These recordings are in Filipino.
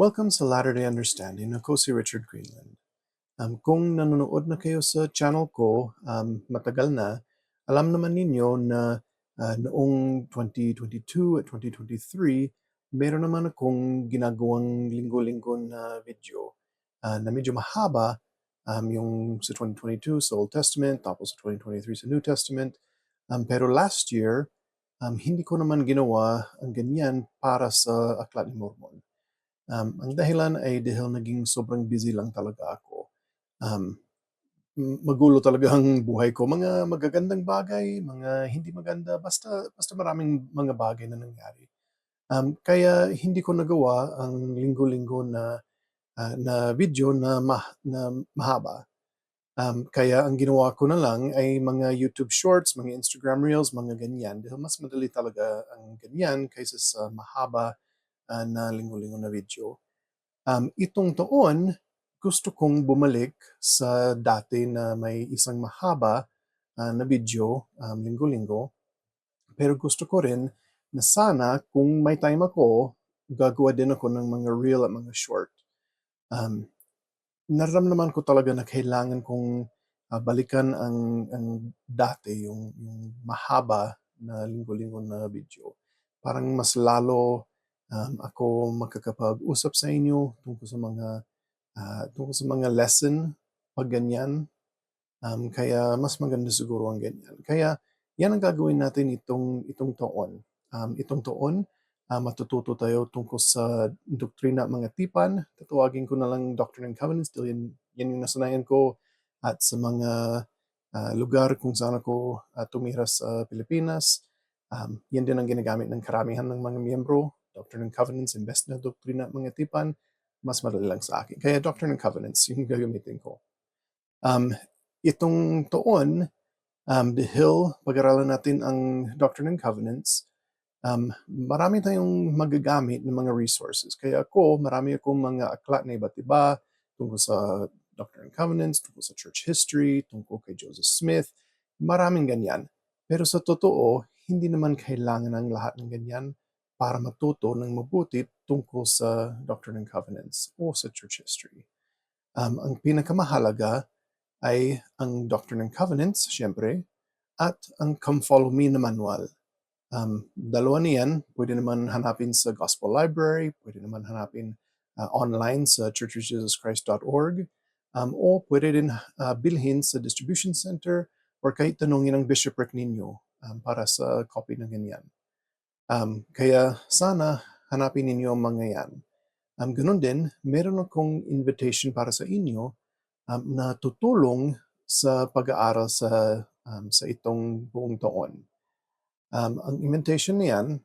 Welcome sa Latter-day Understanding. Ako Richard Greenland. Um, kung nanonood na kayo sa channel ko um, matagal na, alam naman ninyo na uh, noong 2022 at 2023, meron naman akong ginagawang linggo-linggo na video uh, na medyo mahaba um, yung sa 2022 sa Old Testament, tapos sa 2023 sa New Testament. Um, pero last year, um, hindi ko naman ginawa ang ganyan para sa Aklat ni Mormon. Um, ang dahilan ay dahil naging sobrang busy lang talaga ako. Um, magulo talaga ang buhay ko. Mga magagandang bagay, mga hindi maganda, basta, basta maraming mga bagay na nangyari. Um, kaya hindi ko nagawa ang linggo-linggo na, uh, na video na, ma, na mahaba. Um, kaya ang ginawa ko na lang ay mga YouTube Shorts, mga Instagram Reels, mga ganyan. Dahil mas madali talaga ang ganyan kaysa sa mahaba uh, na linggo-linggo na video. Um, itong taon, gusto kong bumalik sa dati na may isang mahaba uh, na video um, linggo-linggo. Pero gusto ko rin na sana kung may time ako, gagawa din ako ng mga reel at mga short. Um, naramdaman ko talaga na kailangan kong uh, balikan ang, ang dati, yung, yung mahaba na linggo-linggo na video. Parang mas lalo um, ako makakapag-usap sa inyo tungkol sa mga uh, tungkol sa mga lesson pag ganyan. Um, kaya mas maganda siguro ang ganyan. Kaya yan ang gagawin natin itong itong taon. Um, itong taon, uh, matututo tayo tungkol sa doktrina at mga tipan. Tatawagin ko na lang Doctrine and Covenants dahil yan, yan yung nasanayan ko at sa mga uh, lugar kung saan ako uh, tumira sa Pilipinas. Um, yan din ang ginagamit ng karamihan ng mga miyembro Doctrine and Covenants, Invest na Doktrina at mga tipan, mas madali lang sa akin. Kaya Doctrine and Covenants, yung gagamitin ko. Um, itong taon, um, dahil pag-aralan natin ang Doctrine and Covenants, um, marami tayong magagamit ng mga resources. Kaya ako, marami akong mga aklat na iba't iba tungkol sa Doctrine and Covenants, tungkol sa church history, tungkol kay Joseph Smith, maraming ganyan. Pero sa totoo, hindi naman kailangan ng lahat ng ganyan para matuto ng mabuti tungkol sa Doctrine and Covenants o sa church history. Um, ang pinakamahalaga ay ang Doctrine and Covenants, siyempre, at ang Come Follow Me na manual. Um, dalawa niyan, pwede naman hanapin sa Gospel Library, pwede naman hanapin uh, online sa churchofjesuschrist.org, um, o pwede din uh, bilhin sa distribution center or kahit tanungin ang bishopric ninyo um, para sa copy ng ganyan. Um, kaya sana hanapin ninyo ang mga yan. Um, ganun din, meron akong invitation para sa inyo um, na tutulong sa pag-aaral sa um, sa itong buong taon. Um, ang invitation niyan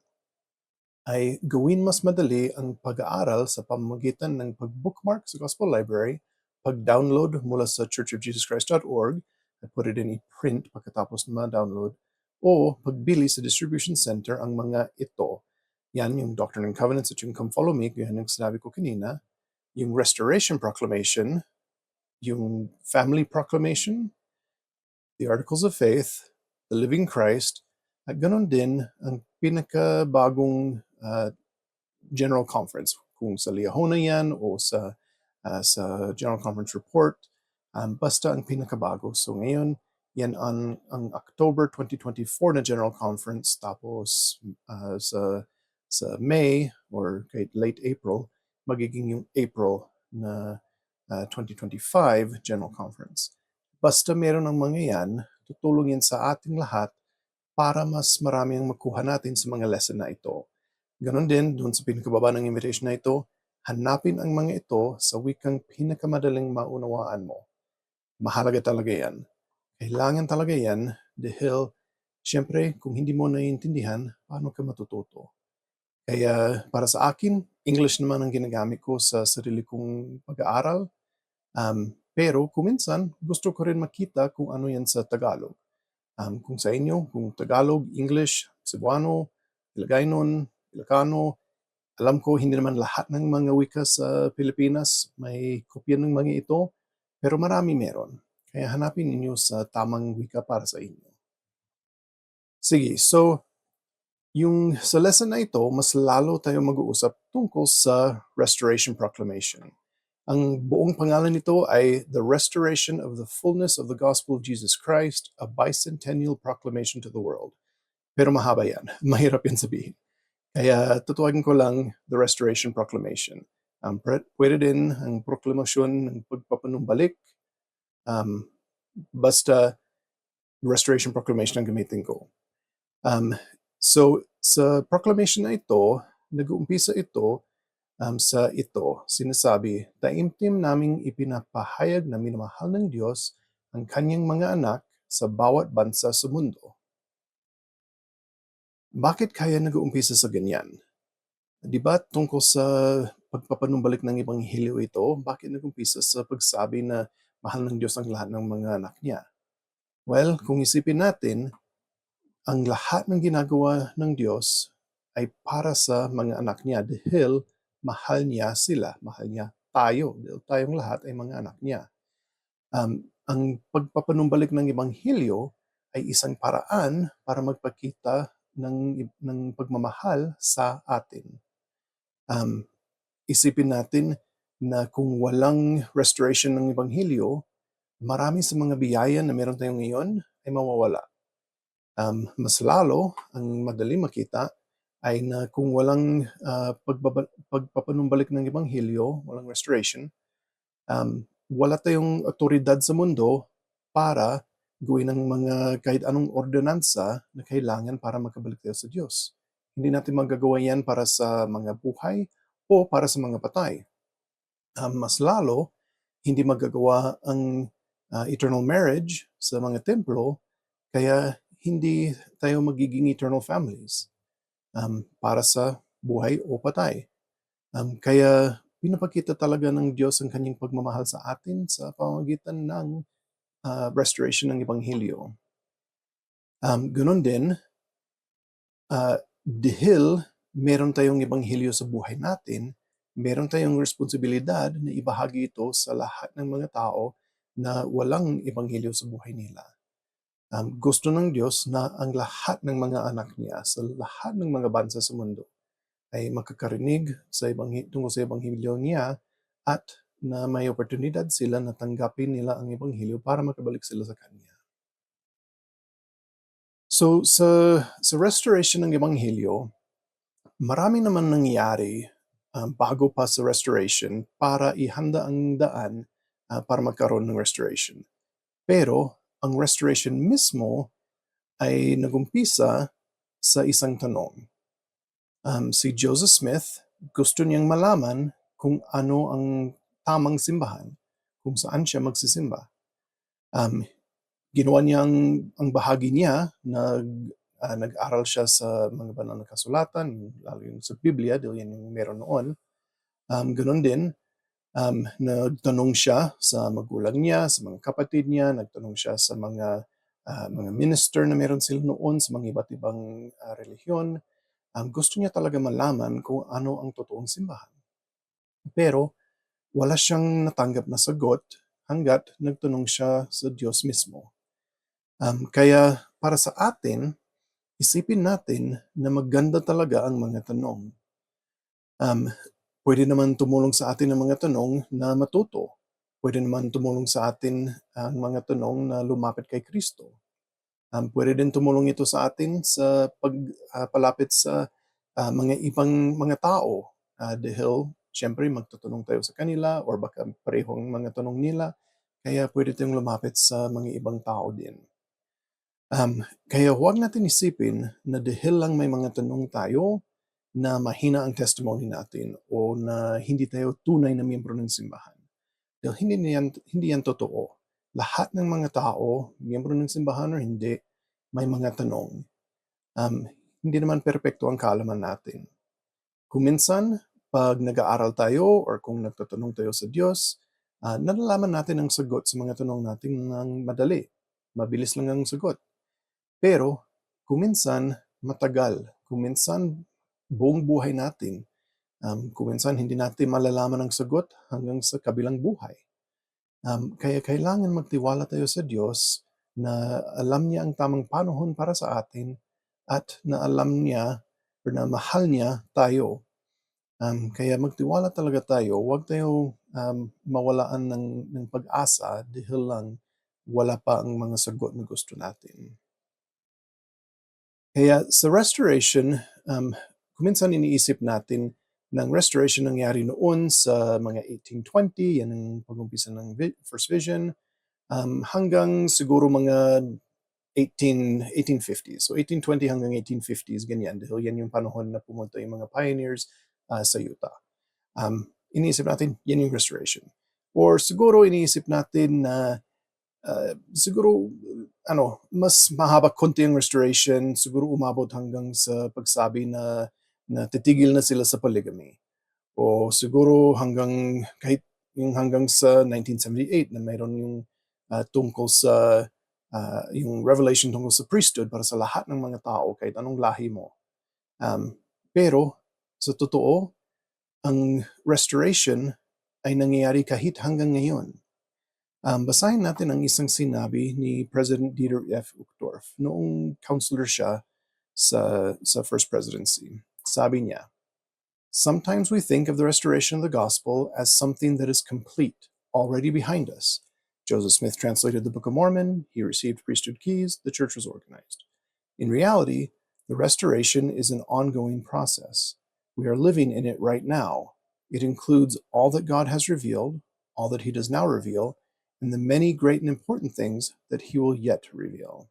ay gawin mas madali ang pag-aaral sa pamamagitan ng pag-bookmark sa Gospel Library, pag-download mula sa churchofjesuschrist.org, at put it in print pagkatapos na ma-download, o pagbili sa distribution center ang mga ito. Yan yung Doctrine and Covenants at yung Come Follow Me, yan yung sinabi ko kanina. Yung Restoration Proclamation, yung Family Proclamation, the Articles of Faith, the Living Christ, at ganun din ang pinakabagong uh, General Conference. Kung sa Liahona yan o sa, uh, sa General Conference Report, um, basta ang pinakabago. So ngayon, yan ang, ang October 2024 na General Conference tapos uh, sa sa May or kahit late April magiging yung April na uh, 2025 General Conference. Basta meron ng mga yan, tutulong yan sa ating lahat para mas marami ang makuha natin sa mga lesson na ito. Ganon din, doon sa pinakababa ng invitation na ito, hanapin ang mga ito sa wikang pinakamadaling maunawaan mo. Mahalaga talaga yan. Kailangan talaga yan dahil siyempre kung hindi mo naiintindihan, paano ka matututo? Kaya para sa akin, English naman ang ginagamit ko sa sarili kong pag-aaral. Um, pero kuminsan, gusto ko rin makita kung ano yan sa Tagalog. Um, kung sa inyo, kung Tagalog, English, Cebuano, Ilocano, Ilocano, alam ko hindi naman lahat ng mga wika sa Pilipinas may kopya ng mga ito, pero marami meron. Kaya hanapin ninyo sa tamang wika para sa inyo. Sige, so yung sa lesson na ito, mas lalo tayo mag-uusap tungkol sa Restoration Proclamation. Ang buong pangalan nito ay The Restoration of the Fullness of the Gospel of Jesus Christ, a Bicentennial Proclamation to the World. Pero mahaba yan. Mahirap yan sabihin. Kaya tutuwagin ko lang The Restoration Proclamation. Um, pwede din ang proklamasyon ng pagpapanumbalik. Um, basta Restoration Proclamation ang gamitin ko. Um, so, sa proclamation na ito, nag-uumpisa ito um, sa ito. Sinasabi, taimtim naming ipinapahayag na minamahal ng Diyos ang kanyang mga anak sa bawat bansa sa mundo. Bakit kaya nag-uumpisa sa ganyan? Di ba tungkol sa pagpapanumbalik ng Ebanghelyo ito, bakit nag-umpisa sa pagsabi na mahal ng Diyos ang lahat ng mga anak niya? Well, kung isipin natin, ang lahat ng ginagawa ng Diyos ay para sa mga anak niya dahil mahal niya sila, mahal niya tayo, dahil tayong lahat ay mga anak niya. Um, ang pagpapanumbalik ng Ebanghelyo ay isang paraan para magpakita ng, ng pagmamahal sa atin. Um, isipin natin na kung walang restoration ng Ebanghelyo, marami sa mga biyaya na meron tayo ngayon ay mawawala. Um, mas lalo, ang madali makita ay na kung walang uh, pagbaba- pagpapanumbalik ng Ebanghelyo, walang restoration, um, wala tayong otoridad sa mundo para gawin ng mga kahit anong ordonansa na kailangan para makabalik tayo sa Diyos. Hindi natin magagawa yan para sa mga buhay o para sa mga patay. Um, mas lalo, hindi magagawa ang uh, eternal marriage sa mga templo, kaya hindi tayo magiging eternal families um, para sa buhay o patay. Um, kaya pinapakita talaga ng Diyos ang kanyang pagmamahal sa atin sa pamamagitan ng uh, restoration ng Ebanghelyo. Um, ganun din, uh, dahil meron tayong Ebanghelyo sa buhay natin, meron tayong responsibilidad na ibahagi ito sa lahat ng mga tao na walang Ebanghelyo sa buhay nila um, gusto ng Diyos na ang lahat ng mga anak niya sa lahat ng mga bansa sa mundo ay makakarinig sa ebanghi- tungkol sa Ebanghelyo niya at na may oportunidad sila na tanggapin nila ang Ebanghelyo para makabalik sila sa Kanya. So, sa, sa restoration ng Ebanghelyo, marami naman nangyari um, bago pa sa restoration para ihanda ang daan uh, para magkaroon ng restoration. Pero ang restoration mismo ay nagumpisa sa isang tanong. Um, si Joseph Smith gusto niyang malaman kung ano ang tamang simbahan, kung saan siya magsisimba. Um, ginawa niya ang, ang bahagi niya, nag, uh, nag-aral siya sa mga banal na kasulatan, lalo yung sa Biblia, dahil yan yung meron noon. Um, ganun din, um, nagtanong siya sa magulang niya, sa mga kapatid niya, nagtanong siya sa mga uh, mga minister na meron sila noon sa mga iba't ibang uh, relihiyon. Um, gusto niya talaga malaman kung ano ang totoong simbahan. Pero wala siyang natanggap na sagot hanggat nagtanong siya sa Diyos mismo. Um, kaya para sa atin, isipin natin na maganda talaga ang mga tanong. Um, Pwede naman tumulong sa atin ang mga tanong na matuto. Pwede naman tumulong sa atin ang mga tanong na lumapit kay Kristo. Um, pwede din tumulong ito sa atin sa pagpalapit uh, sa uh, mga ibang mga tao uh, dahil syempre magtutunong tayo sa kanila or baka parehong mga tanong nila kaya pwede tayong lumapit sa mga ibang tao din. Um, kaya huwag natin isipin na dahil lang may mga tanong tayo, na mahina ang testimony natin o na hindi tayo tunay na miyembro ng simbahan. Dahil hindi yan, hindi yan totoo. Lahat ng mga tao, miyembro ng simbahan o hindi, may mga tanong. Um, hindi naman perpekto ang kaalaman natin. Kung minsan, pag nag-aaral tayo or kung nagtatanong tayo sa Diyos, uh, nalalaman natin ang sagot sa mga tanong natin ng madali. Mabilis lang ang sagot. Pero, kung minsan, matagal. Kung minsan, buong buhay natin. Um, kung minsan hindi natin malalaman ang sagot hanggang sa kabilang buhay. Um, kaya kailangan magtiwala tayo sa Diyos na alam niya ang tamang panahon para sa atin at na alam niya or na mahal niya tayo. Um, kaya magtiwala talaga tayo, huwag tayo um, mawalaan ng, ng pag-asa dahil lang wala pa ang mga sagot na gusto natin. Kaya sa restoration, um, kuminsan iniisip natin ng restoration nangyari noon sa mga 1820, yan ang pag-umpisa ng vi- First Vision, um, hanggang siguro mga 18, 1850s. So 1820 hanggang 1850s, ganyan. Dahil yan yung panahon na pumunta yung mga pioneers uh, sa Utah. Um, iniisip natin, yan yung restoration. Or siguro iniisip natin na siguro ano, mas mahaba konti ang restoration, siguro umabot hanggang sa pagsabi na na titigil na sila sa polygamy. O siguro hanggang kahit yung hanggang sa 1978 na mayroon yung uh, tungkol sa uh, yung revelation tungkol sa priesthood para sa lahat ng mga tao kahit anong lahi mo. Um, pero sa totoo, ang restoration ay nangyayari kahit hanggang ngayon. Um, basahin natin ang isang sinabi ni President Dieter F. Uchtdorf noong counselor siya sa, sa First Presidency. Sabi niya, Sometimes we think of the restoration of the gospel as something that is complete, already behind us. Joseph Smith translated the Book of Mormon, he received priesthood keys, the church was organized. In reality, the restoration is an ongoing process. We are living in it right now. It includes all that God has revealed, all that He does now reveal, and the many great and important things that He will yet reveal.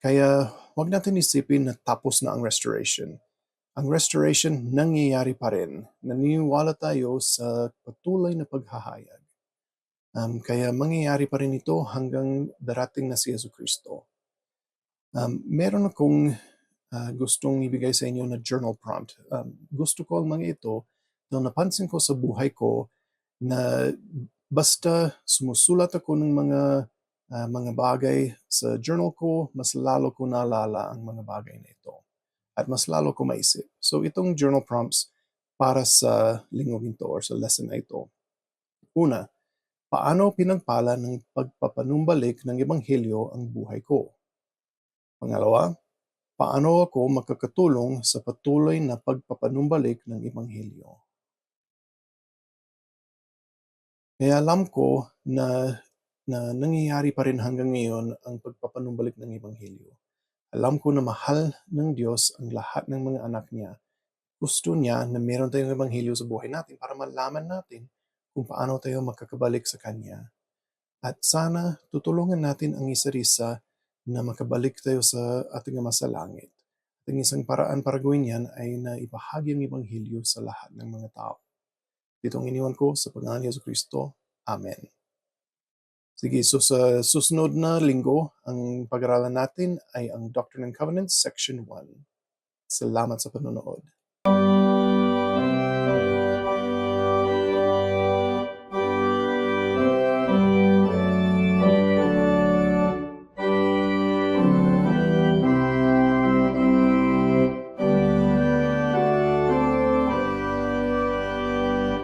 Kaya wag natin isipin na tapos na ang restoration. Ang restoration nangyayari pa rin. Naniniwala tayo sa patuloy na paghahayag. Um, kaya mangyayari pa rin ito hanggang darating na si Yesu Kristo. Um, meron akong uh, gustong ibigay sa inyo na journal prompt. Um, gusto ko ang mga ito dahil napansin ko sa buhay ko na basta sumusulat ako ng mga uh, mga bagay sa journal ko, mas lalo ko naalala ang mga bagay na ito at mas lalo ko maisip. So itong journal prompts para sa linggo ito or sa lesson na ito. Una, paano pinagpala ng pagpapanumbalik ng Ebanghelyo ang buhay ko? Pangalawa, paano ako makakatulong sa patuloy na pagpapanumbalik ng Ebanghelyo? Kaya alam ko na, na nangyayari pa rin hanggang ngayon ang pagpapanumbalik ng Ebanghelyo. Alam ko na mahal ng Diyos ang lahat ng mga anak niya. Gusto niya na meron tayong ebanghelyo sa buhay natin para malaman natin kung paano tayo makakabalik sa Kanya. At sana tutulungan natin ang isa-isa na makabalik tayo sa ating Ama sa Langit. At ang isang paraan para gawin yan ay na ipahagi ang ebanghelyo sa lahat ng mga tao. Dito ang iniwan ko sa pangalan ni Yesu Kristo. Amen. Sige, so sa susunod na linggo, ang pag-aralan natin ay ang Doctrine and Covenants, Section 1. Salamat sa panonood.